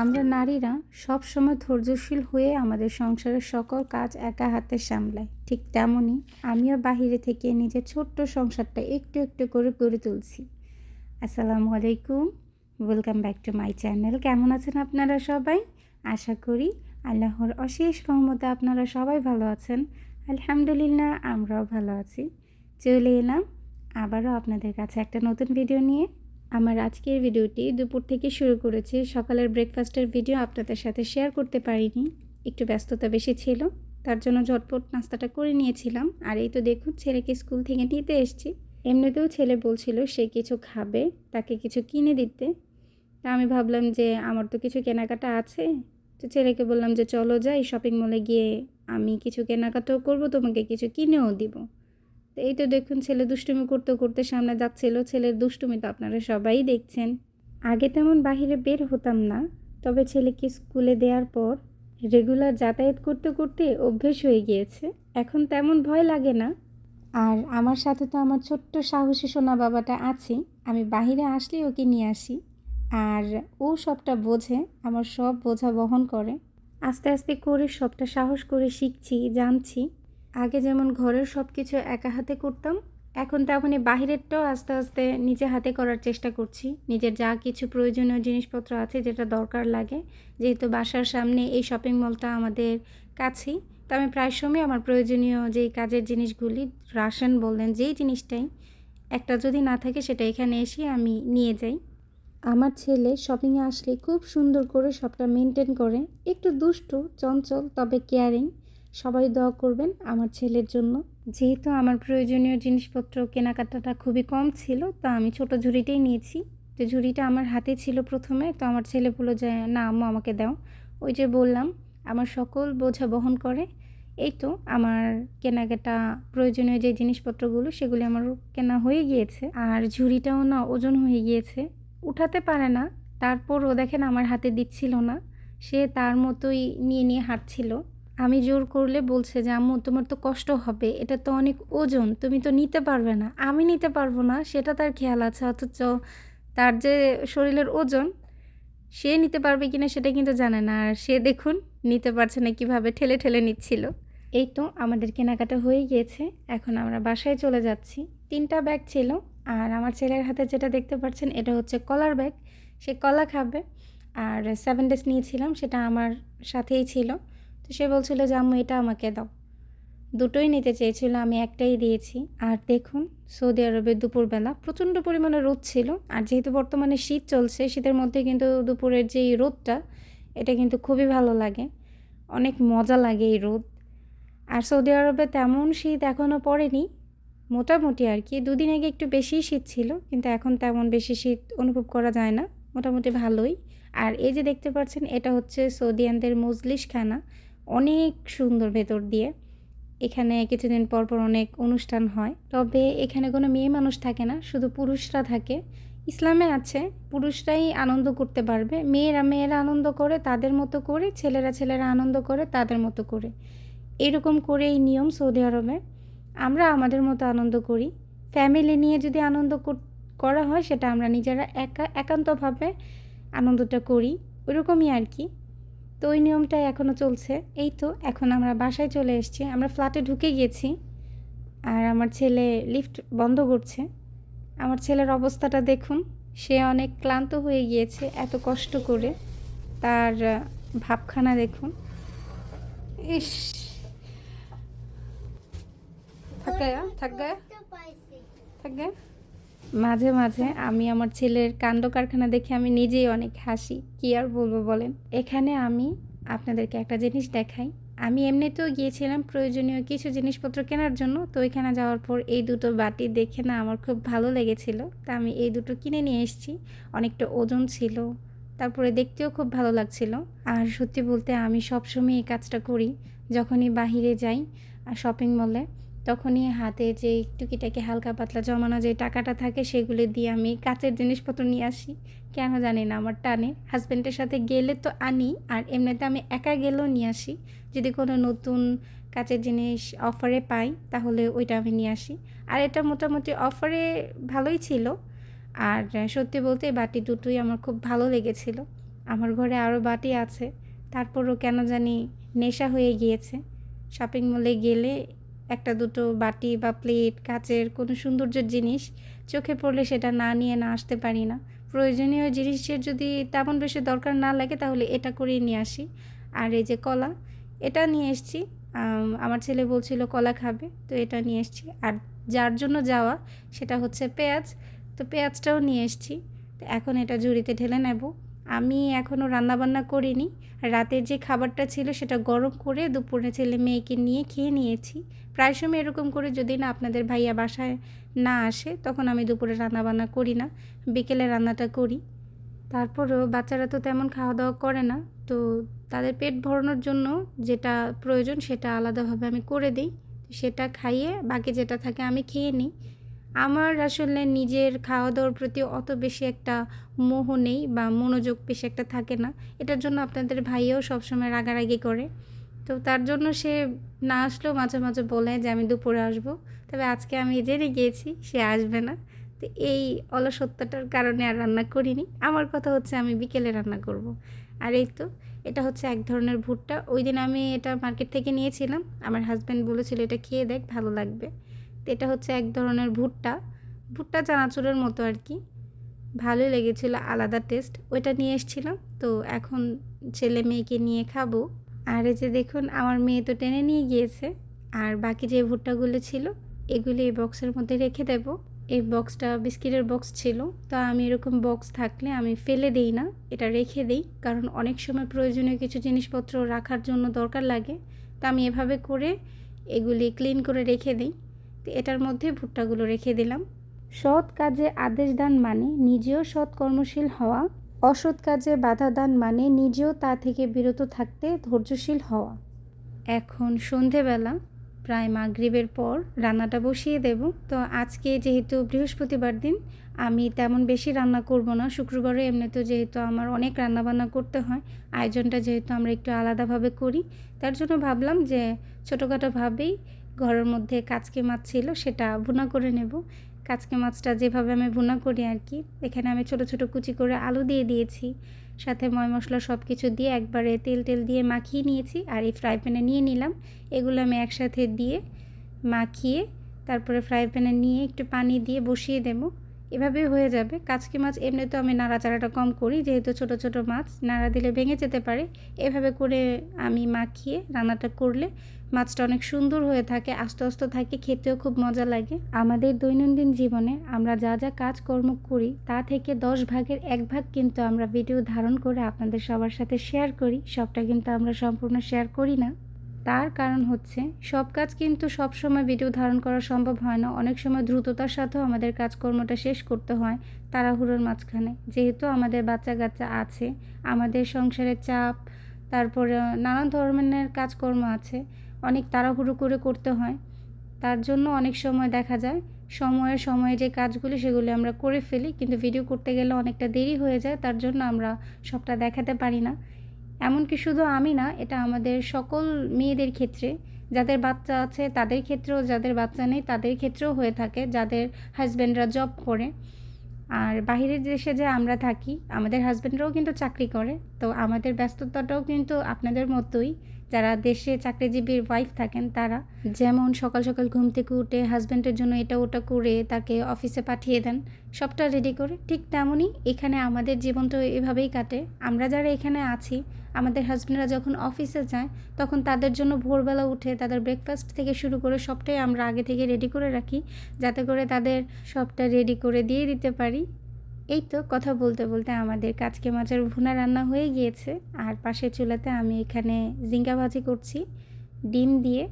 আমরা নারীরা সব সময় ধৈর্যশীল হয়ে আমাদের সংসারের সকল কাজ একা হাতে সামলাই। ঠিক তেমনই আমিও বাহিরে থেকে নিজের ছোট্ট সংসারটা একটু একটু করে গড়ে তুলছি। আসসালামু আলাইকুম। Welcome back to my channel কেমন আছেন আপনারা সবাই? আশা করি আল্লাহর অশেষ রহমতে আপনারা সবাই ভালো আছেন। আলহামদুলিল্লাহ, আমরাও ভালো আছি। চলে এলাম আবারও আপনাদের কাছে একটা নতুন ভিডিও নিয়ে। আমার আজকের ভিডিওটি দুপুর থেকে শুরু করেছি। সকালের ব্রেকফাস্টের ভিডিও আপনাদের সাথে শেয়ার করতে পারিনি। একটু ব্যস্ততা বেশি ছিল, তার জন্য ঝটপট নাস্তাটা করে নিয়েছিলাম। আর এই তো দেখুন, ছেলেকে স্কুল থেকে নিতে এসেছি। এমনিতেও ছেলে বলছিল সে কিছু খাবে, তাকে কিছু কিনে দিতে। তা আমি ভাবলাম যে, আমার তো কিছু কেনাকাটা আছে। তো ছেলেকে বললাম যে, চলো যাই শপিং মলে গিয়ে আমি কিছু কেনাকাটাও করব, তোমাকে কিছু কিনেও দিব। এই তো দেখুন, ছেলে দুষ্টুমি করতে করতে সামনে যাচ্ছিল। ছেলের দুষ্টুমি তো আপনারা সবাই দেখছেন। আগে তেমন বাহিরে বের হতাম না, তবে ছেলেকে স্কুলে দেওয়ার পর রেগুলার যাতায়াত করতে করতে অভ্যেস হয়ে গিয়েছে। এখন তেমন ভয় লাগে না। আর আমার সাথে তো আমার ছোট্ট সাহসী সোনা বাবাটা আছে, আমি বাহিরে আসলেই ওকে নিয়ে আসি। আর ও সবটা বোঝে, আমার সব বোঝা বহন করে। আস্তে আস্তে করে সবটা সাহস করে শিখছি, জানছি। আগে যেমন ঘরের সব কিছু একা হাতে করতাম, এখন তেমনই বাহিরেরটাও আস্তে আস্তে নিজে হাতে করার চেষ্টা করছি। নিজের যা কিছু প্রয়োজনীয় জিনিসপত্র আছে যেটা দরকার লাগে, যেহেতু বাসার সামনে এই শপিং মলটা আমাদের কাছেই, তো আমি প্রায় সময় আমার প্রয়োজনীয় যেই কাজের জিনিসগুলি রাশন বললেন যেই জিনিসটাই, একটা যদি না থাকে সেটা এখানে এসে আমি নিয়ে যাই। আমার ছেলে শপিংয়ে আসলে খুব সুন্দর করে সবটা মেনটেন করে, একটু দুষ্টু, চঞ্চল, তবে কেয়ারিং সবাই দোয়া করবেন আমার ছেলের জন্য। যেহেতু আমার প্রয়োজনীয় জিনিসপত্র কেনাকাটাটা খুবই কম ছিল, তো আমি ছোট ঝুড়িটাই নিয়েছি। তো ঝুড়িটা আমার হাতে ছিল প্রথমে, তো আমার ছেলে বলল যে, না আম্মু, আমাকে দাও। ওই যে বললাম, আমার সকল বোঝা বহন করে। এই তো আমার কেনাকাটা, প্রয়োজনীয় যে জিনিসপত্রগুলো, সেগুলি আমার কেনা হয়ে গিয়েছে। আর ঝুড়িটাও না ওজন হয়ে গিয়েছে। উঠাতে পারে না, তারপরও দেখেন আমার হাতে দিচ্ছিল না। সে তার মতোই নিয়ে নিয়ে হাঁটছিল। আমি জোর করলে বলছে যে, আম্মু, তোমার তো কষ্ট হবে, এটা তো অনেক ওজন, তুমি তো নিতে পারবে না। আমি নিতে পারব না, সেটা তার খেয়াল আছে, অথচ তার যে শরীরের ওজন, সে নিতে পারবে কিনা সেটা কিন্তু জানে না, আর সে দেখুন নিতে পারছে না কীভাবে, ঠেলে ঠেলে নিচ্ছিল। এই তো আমাদের কেনাকাটা হয়ে গিয়েছে, এখন আমরা বাসায় চলে যাচ্ছি। তিনটা ব্যাগ ছিল, আর আমার ছেলের হাতে যেটা দেখতে পাচ্ছেন, এটা হচ্ছে কলার ব্যাগ, সে কলা খাবে, আর সেভেন ডেজ নিয়েছিলাম, সেটা আমার সাথেই ছিল। তো সে বলছিল যে, আম্মু, এটা আমাকে দাও। দুটোই নিতে চেয়েছিল, আমি একটাই দিয়েছি। আর দেখুন, সৌদি আরবে দুপুরবেলা প্রচণ্ড পরিমাণে রোদ ছিল। আর যেহেতু বর্তমানে শীত চলছে, শীতের মধ্যে কিন্তু দুপুরের যে রোদটা, এটা কিন্তু খুবই ভালো লাগে। অনেক মজা লাগে এই রোদ। আর সৌদি আরবে তেমন শীত এখনও পড়েনি, মোটামুটি আর কি। দুদিন আগে একটু বেশি শীত ছিল, কিন্তু এখন তেমন বেশি শীত অনুভব করা যায় না। মোটামুটি ভালোই। আর এই যে দেখতে পাচ্ছেন, এটা হচ্ছে সৌদিয়ানদের মজলিস খানা অনেক সুন্দর ভেতর দিয়ে। এখানে কিছুদিন পর পর অনেক অনুষ্ঠান হয়। তবে এখানে কোনো মেয়ে মানুষ থাকে না, শুধু পুরুষরা থাকে। ইসলামে আছে, পুরুষরাই আনন্দ করতে পারবে। মেয়েরা মেয়েরা আনন্দ করে, তাদের মতো করে, ছেলেরা ছেলেরা আনন্দ করে, তাদের মতো করে। এরকম করে এই নিয়ম সৌদি আরবে। আমরা আমাদের মতো আনন্দ করি। ফ্যামিলি নিয়ে যদি আনন্দ করা হয়, সেটা আমরা নিজেরা একা, একান্তভাবে আনন্দটা করি। ওইরকমই আর কি। তো ওই নিয়মটাই এখনও চলছে। এই তো, এখন আমরা বাসায় চলে এসেছি। আমরা ফ্ল্যাটে ঢুকে গিয়েছি আর আমার ছেলে লিফট বন্ধ করছে। আমার ছেলের অবস্থাটা দেখুন, সে অনেক ক্লান্ত হয়ে গিয়েছে এত কষ্ট করে। তার ভাবখানা দেখুন। ইস। থাকে মাঝে মাঝে আমি আমার ছেলের কাণ্ড কারখানা দেখে আমি নিজেই অনেক হাসি। কি আর বলব বলেন? এখানে আমি আপনাদেরকে একটা জিনিস দেখাই। আমি এমনিতেও গিয়েছিলাম প্রয়োজনীয় কিছু জিনিসপত্র কেনার জন্য, তো ওইখানে যাওয়ার পর এই দুটো বাটি দেখে না আমার খুব ভালো লেগেছিল। তা আমি এই দুটো কিনে নিয়ে এসেছি। অনেকটা ওজন ছিল, তারপরে দেখতেও খুব ভালো লাগছিল। আর সত্যি বলতে আমি সবসময় এই কাজটা করি, যখনই বাহিরে যাই শপিং মলে তখনই হাতে যে টুকিটাকি হালকা পাতলা জমানো যে টাকাটা থাকে সেগুলি দিয়ে আমি কাচের জিনিসপত্র নিয়ে আসি। কেন জানি না, আমার টানে। হাজব্যান্ডের সাথে গেলে তো আনি, আর এমনিতে আমি একা গেলেও নিয়ে আসি। যদি কোনো নতুন কাচের জিনিস অফারে পাই, তাহলে ওইটা আমি নিয়ে আসি। আর এটা মোটামুটি অফারে ভালোই ছিল। আর সত্যি বলতে বাটি দুটোই আমার খুব ভালো লেগেছিল। আমার ঘরে আরও বাটি আছে। তারপরও কেন জানি নেশা হয়ে গিয়েছে। শপিং মলে গেলে একটা দুটো বাটি বা প্লেট কাচের কোনো সৌন্দর্যের জিনিস চোখে পড়লে সেটা না নিয়ে না আসতে পারি না। প্রয়োজনীয় জিনিসের যদি তেমন বেশি দরকার না লাগে তাহলে এটা করেই নিয়ে আসি। আর এই যে কলা, এটা নিয়ে এসছি। আমার ছেলে বলছিল কলা খাবে, তো এটা নিয়ে এসছি। আর যার জন্য যাওয়া সেটা হচ্ছে পেঁয়াজ, তো পেঁয়াজটাও নিয়ে এসছি। তো এখন এটা ঝুড়িতে ঢেলে নেব। আমি এখনও রান্নাবান্না করিনি। রাতের যে খাবারটা ছিল সেটা গরম করে দুপুরে ছেলে মেয়েকে নিয়ে খেয়ে নিয়েছি। প্রায় সময় এরকম করে যদি না আপনাদের ভাইয়া বাসায় না আসে, তখন আমি দুপুরে রান্নাবান্না করি না। বিকেলে রান্নাটা করি। তারপরেও বাচ্চারা তো তেমন খাওয়া দাওয়া করে না। তো তাদের পেট ভরানোর জন্য যেটা প্রয়োজন সেটা আলাদাভাবে আমি করে দিই। সেটা খাইয়ে বাকি যেটা থাকে আমি খেয়ে নিই। আমার আসলে নিজের খাওয়া দাওয়ার প্রতি অত বেশি একটা মোহ নেই বা মনোযোগ বেশি একটা থাকে না। এটার জন্য আপনাদের ভাইও সবসময় রাগারাগি করে। তো তার জন্য সে না আসলেও মাঝে মাঝে বলে যে, আমি দুপুরে আসব। তবে আজকে আমি জেনে গিয়েছি সে আসবে না। তো এই অলসত্বটার কারণে আর রান্না করিনি। আমার কথা হচ্ছে আমি বিকেলে রান্না করব। আর এই তো, এটা হচ্ছে এক ধরনের ভুট্টা। ওই দিন আমি এটা মার্কেট থেকে নিয়েছিলাম। আমার হাজব্যান্ড বলেছিল, এটা খেয়ে দেখ, ভালো লাগবে। এটা হচ্ছে এক ধরনের ভুট্টা। ভুট্টা চানাচুরের মতো আর কি। ভালোই লেগেছিলো, আলাদা টেস্ট। ওইটা নিয়ে এসেছিলাম, তো এখন ছেলে মেয়েকে নিয়ে খাব। আর এই যে দেখুন, আমার মেয়ে তো টেনে নিয়ে গিয়েছে। আর বাকি যে ভুট্টাগুলো ছিল, এগুলি এই বক্সের মধ্যে রেখে দেব। এই বক্সটা বিস্কিটের বক্স ছিল, তো আমি এরকম বক্স থাকলে আমি ফেলে দিই না, এটা রেখে দিই। কারণ অনেক সময় প্রয়োজনীয় কিছু জিনিসপত্র রাখার জন্য দরকার লাগে, তো আমি এভাবে করে এগুলি ক্লিন করে রেখে দিই। এটার মধ্যে ভুট্টাগুলো রেখে দিলাম। সৎ কাজে আদেশ দান মানে নিজেও সৎ কর্মশীল হওয়া। অসৎ কাজে বাধা দান মানে নিজেও তা থেকে বিরত থাকতে ধৈর্যশীল হওয়া। এখন সন্ধেবেলা, প্রায় মাগরিবের পর রান্নাটা বসিয়ে দেব। তো আজকে যেহেতু বৃহস্পতিবার দিন, আমি তেমন বেশি রান্না করব না। শুক্রবারে এমনিতেও যেহেতু আমার অনেক রান্নাবান্না করতে হয়, আয়োজনটা যেহেতু আমরা একটু আলাদাভাবে করি। তার জন্য ভাবলাম যে ছোটোখাটোভাবেই ঘরের মধ্যে কাচকে মাছ ছিল, সেটা ভুনা করে নেব। কাচকে মাছটা যেভাবে আমি ভুনা করি আর কি, এখানে আমি ছোট ছোট কুচি করে আলু দিয়ে দিয়েছি। সাথে ময় মশলা সব কিছু দিয়ে একবারে তেল টেল দিয়ে মাখিয়ে নিয়েছি আর এই ফ্রাই প্যানে নিয়ে নিলাম। এগুলো আমি একসাথে দিয়ে মাখিয়ে তারপরে ফ্রাই প্যানে নিয়ে একটু পানি দিয়ে বসিয়ে দেবো। এভাবেই হয়ে যাবে। কাচকি মাছ এমনিতেও আমি নাড়াচাড়াটা কম করি, যেহেতু ছোট ছোট মাছ, নাড়া দিলে ভেঙে যেতে পারে। এভাবে করে আমি মাখিয়ে রান্নাটা করলে মাছটা অনেক সুন্দর হয়ে থাকে, আস্তে আস্তে থাকে, খেতেও খুব মজা লাগে। আমাদের দৈনন্দিন জীবনে আমরা যা যা কাজকর্ম করি, তা থেকে দশ ভাগের এক ভাগ কিন্তু আমরা ভিডিও ধারণ করে আপনাদের সবার সাথে শেয়ার করি। সবটা কিন্তু আমরা সম্পূর্ণ শেয়ার করি না। তার কারণ হচ্ছে, সব কাজ কিন্তু সব সময় ভিডিও ধারণ করা সম্ভব হয় না। অনেক সময় দ্রুততার সাথেও আমাদের কাজকর্মটা শেষ করতে হয় তাড়াহুড়োর মাঝখানে। যেহেতু আমাদের বাচ্চা কাচ্চা আছে, আমাদের সংসারের চাপ, তারপরে নানান ধরনের কাজকর্ম আছে, অনেক তাড়াহুড়ো করে করতে হয়। তার জন্য অনেক সময় দেখা যায়, সময়ে সময়ে যে কাজগুলি সেগুলি আমরা করে ফেলি, কিন্তু ভিডিও করতে গেলে অনেকটা দেরি হয়ে যায়, তার জন্য আমরা সবটা দেখাতে পারি না। এমনকি শুধু আমি না, এটা আমাদের সকল মেয়েদের ক্ষেত্রে। যাদের বাচ্চা আছে তাদের ক্ষেত্রেও, যাদের বাচ্চা নেই তাদের ক্ষেত্রেও হয়ে থাকে, যাদের হাজব্যান্ডরা জব করে। আর বাহিরের দেশে যে আমরা থাকি, আমাদের হাজব্যান্ডরাও কিন্তু চাকরি করে। তো আমাদের ব্যস্ততাটাও কিন্তু আপনাদের মতোই। যারা দেশে চাকরিজীবীর ওয়াইফ থাকেন তারা যেমন সকাল সকাল ঘুম থেকে উঠে হাজব্যান্ডের জন্য এটা ওটা করে তাকে অফিসে পাঠিয়ে দেন, সবটা রেডি করে। ঠিক তেমনই এখানে আমাদের জীবন তো এভাবেই কাটে। আমরা যারা এখানে আছি, আমাদের হাজব্যান্ডরা যখন অফিসে যায়, তখন তাদের জন্য ভোরবেলা উঠে তাদের ব্রেকফাস্ট থেকে শুরু করে সবটাই আমরা আগে থেকে রেডি করে রাখি, যাতে করে তাদের সবটা রেডি করে দিয়ে দিতে পারি। এই তো কথা বলতে বলতে আমাদের কাজকে মাছের ভুনা রান্না হয়ে গিয়েছে। আর পাশের চুলাতে আমি এখানে জিঙ্গা ভাজি করছি। ডিম দিয়ে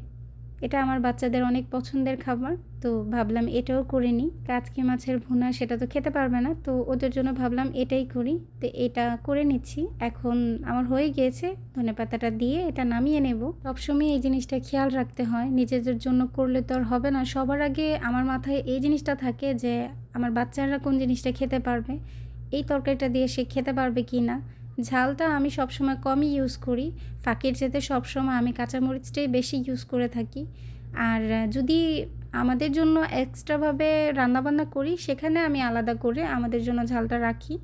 এটা আমার বাচ্চাদের অনেক পছন্দের খাবার, তো ভাবলাম এটাও করে নিই। কাচকি মাছের ভুনা সেটা তো খেতে পারবে না, তো ওদের জন্য ভাবলাম এটাই করি। তো এটা করে নিচ্ছি। এখন আমার হয়ে গিয়েছে, ধনে পাতাটা দিয়ে এটা নামিয়ে নেব। সবসময় এই জিনিসটা খেয়াল রাখতে হয়, নিজেদের জন্য করলে তো আর হবে না। সবার আগে আমার মাথায় এই জিনিসটা থাকে যে, আমার বাচ্চারা কোন জিনিসটা খেতে পারবে, এই তরকারিটা দিয়ে সে খেতে পারবে কি না ঝালটা আমি সবসময় কমই ইউজ করি। ফাঁকির যেতে সবসময় আমি কাঁচামরিচটাই বেশি ইউজ করে থাকি। আর যদি আমাদের জন্য এক্সট্রাভাবে রান্নাবান্না করি, সেখানে আমি আলাদা করে আমাদের জন্য ঝালটা রাখি।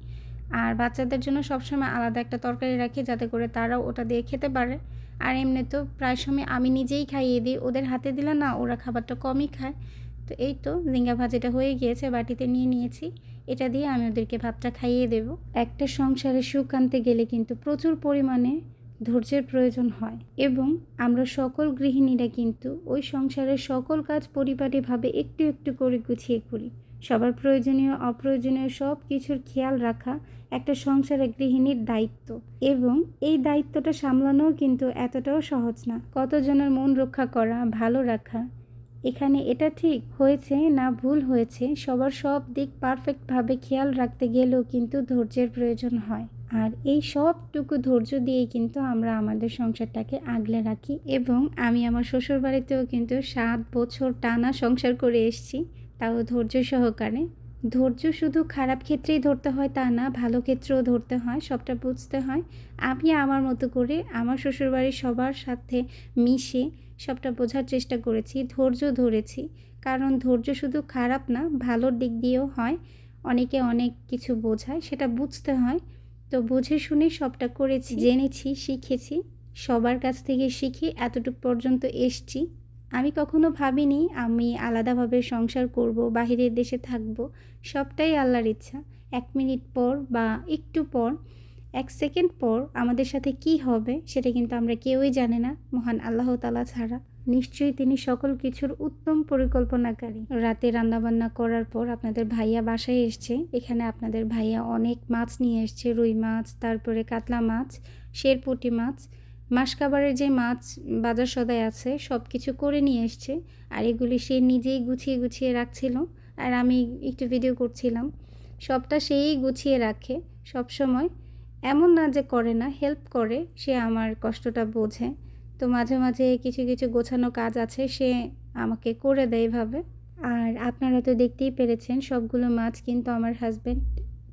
আর বাচ্চাদের জন্য সবসময় আলাদা একটা তরকারি রাখি, যাতে করে তারাও ওটা দিয়ে খেতে পারে। আর এমনি তো প্রায় সময় আমি নিজেই খাইয়ে দিই, ওদের হাতে দিলে না ওরা খাবারটা কমই খায়। তো এই তো, ঝিঙ্গা ভাজিটা হয়ে গিয়েছে, বাটিতে নিয়ে নিয়েছি। এটা দিয়ে আমি ওদেরকে ভাতটা খাইয়ে দেব। একটা সংসারে সুখ আনতে গেলে কিন্তু প্রচুর পরিমাণে ধৈর্যের প্রয়োজন হয় এবং আমরা সকল গৃহিণীরা কিন্তু ওই সংসারের সকল কাজ পরিপাটিভাবে একটু একটু করে গুছিয়ে করি। সবার প্রয়োজনীয়, অপ্রয়োজনীয় সব কিছুর খেয়াল রাখা একটা সংসারে গৃহিণীর দায়িত্ব এবং এই দায়িত্বটা সামলানোও কিন্তু এতটাও সহজ না। কতজনের মন রক্ষা করা, ভালো রাখা এখানে এটা ঠিক হয়েছে না ভুল হয়েছে, সবার সব দিক পারফেক্টভাবে খেয়াল রাখতে গেলেও কিন্তু ধৈর্যের প্রয়োজন হয়। আর এই সবটুকু ধৈর্য দিয়েই কিন্তু আমরা আমাদের সংসারটাকে আগলে রাখি এবং আমি আমার শ্বশুর বাড়িতেও কিন্তু সাত বছর টানা সংসার করে এসেছি, তাও ধৈর্য সহকারে। ধৈর্য শুধু খারাপ ক্ষেত্রেই ধরতে হয় তা না, ভালো ক্ষেত্রেও ধরতে হয়, সবটা বুঝতে হয়। আমি আমার মতো করে আমার শ্বশুরবাড়ির সবার সাথে মিশে সবটা বোঝার চেষ্টা করেছি ধৈর্য ধরেছি। কারণ ধৈর্য শুধু খারাপ না ভালোর দিক দিয়েও হয়। অনেকে অনেক কিছু বোঝায় সেটা বুঝতে হয়। তো বুঝে শুনে সবটা করেছি জেনেছি শিখেছি। সবার কাছ থেকে শিখে এতটুকু পর্যন্ত এসছি। আমি কখনো ভাবিনি আমি আলাদাভাবে সংসার করব বাহিরের দেশে থাকব। সবটাই আল্লাহর ইচ্ছা। এক মিনিট পর বা একটু পর এক সেকেন্ড পর আমাদের সাথে কি হবে সেটা কিন্তু আমরা কেউই জানে না, মহান আল্লাহ তালা ছাড়া। নিশ্চয়ই তিনি সকল কিছুর উত্তম পরিকল্পনাকারী। রাতে রান্নাবান্না করার পর আপনাদের ভাইয়া বাসায় এসছে। এখানে আপনাদের ভাইয়া অনেক মাছ নিয়ে এসছে, রুই মাছ, তারপরে কাতলা মাছ, শেরপুটি মাছ, মাসকাবারের যে মাছ বাজার সদায় আছে সব কিছু করে নিয়ে এসছে। আর এগুলি সে নিজেই গুছিয়ে গুছিয়ে রাখছিল। আর আমি একটু ভিডিও করছিলাম। সবটা সেই গুছিয়ে রাখে সব সময় এমন না যে করে না হেল্প করে, সে আমার কষ্টটা বোঝে। তো মাঝে মাঝে কিছু কিছু গোছানো কাজ আছে, সে আমাকে করে দেয় এভাবে। আর আপনারা তো দেখতেই পেরেছেন, সবগুলো মাছ কিন্তু আমার হাজব্যান্ড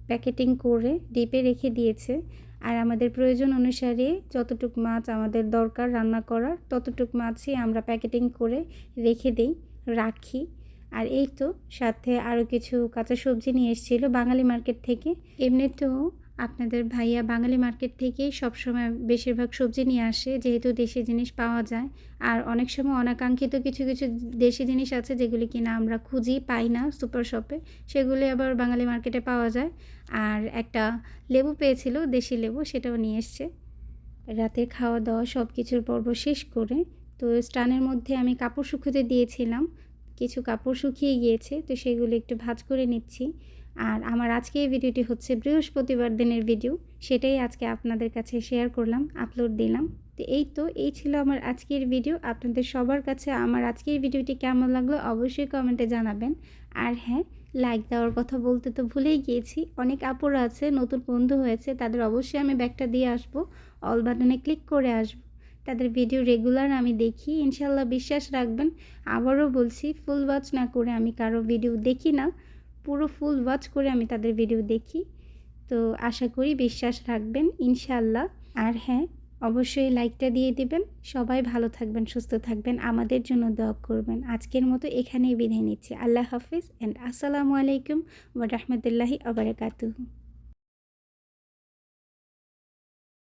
প্যাকেটিং করে ডিপে রেখে দিয়েছে। আর আমাদের প্রয়োজন অনুসারে যতটুক মাছ আমাদের দরকার রান্না করার, ততটুক মাছই আমরা প্যাকেটিং করে রেখে দিই, রাখি। আর এই তো, সাথে আরও কিছু কাঁচা সবজি নিয়ে এসেছিল বাঙালি মার্কেট থেকে। এমনিতেও আপনাদের ভাইয়া বাঙালি মার্কেট থেকেই সবসময় বেশিরভাগ সবজি নিয়ে আসে, যেহেতু দেশি জিনিস পাওয়া যায়। আর অনেক সময় অনাকাঙ্ক্ষিত কিছু কিছু দেশি জিনিস আছে, যেগুলি কিনা আমরা খুঁজি, পাই না সুপার শপে। সেগুলি আবার বাঙালি মার্কেটে পাওয়া যায়। আর একটা লেবু পেয়েছিল, দেশি লেবু, সেটাও নিয়ে এসছে। রাতে খাওয়া দাওয়া সব কিছুর পর্ব শেষ করে, তো স্টানের মধ্যে আমি কাপড় শুকোতে দিয়েছিলাম। কিছু কাপড় শুকিয়ে গিয়েছে, তো সেগুলো একটু ভাজ করে নিচ্ছি। আর আমার আজকে এই ভিডিওটি হচ্ছে বৃহস্পতিবার দিনের ভিডিও, সেটাই আজকে আপনাদের কাছে শেয়ার করলাম আপলোড দিলাম। তো এই তো, এই ছিল আমার আজকের ভিডিও। আপনাদের সবার কাছে আমার আজকের ভিডিওটি কেমন লাগল অবশ্যই কমেন্টে জানাবেন। আর হ্যাঁ লাইক দেওয়ার কথা বলতে তো ভুলেই গিয়েছি। অনেক আপুরা আছে, নতুন বন্ধু হয়েছে, তাদের অবশ্যই আমি ব্যাগটা দিয়ে আসব। অল বাটনে ক্লিক করে আসব। তাদের ভিডিও রেগুলার আমি দেখি ইনশাল্লাহ বিশ্বাস রাখবেন। আবারও বলছি ফুল ওয়াচ না করে আমি কারও ভিডিও দেখি না। পুরো ফুল ওয়াচ করে আমি তাদের ভিডিও দেখি। তো আশা করি বিশ্বাস রাখবেন ইনশাল্লাহ আর হ্যাঁ অবশ্যই লাইকটা দিয়ে দিবেন। সবাই ভালো থাকবেন, সুস্থ থাকবেন। আমাদের জন্য দোয়া করবেন। আজকের মতো এখানেই বিদায় নিচ্ছি। আল্লাহ হাফিজ। অ্যান্ড আসসালামু আলাইকুম ওয়া রাহমাতুল্লাহি আবরাকাতুহু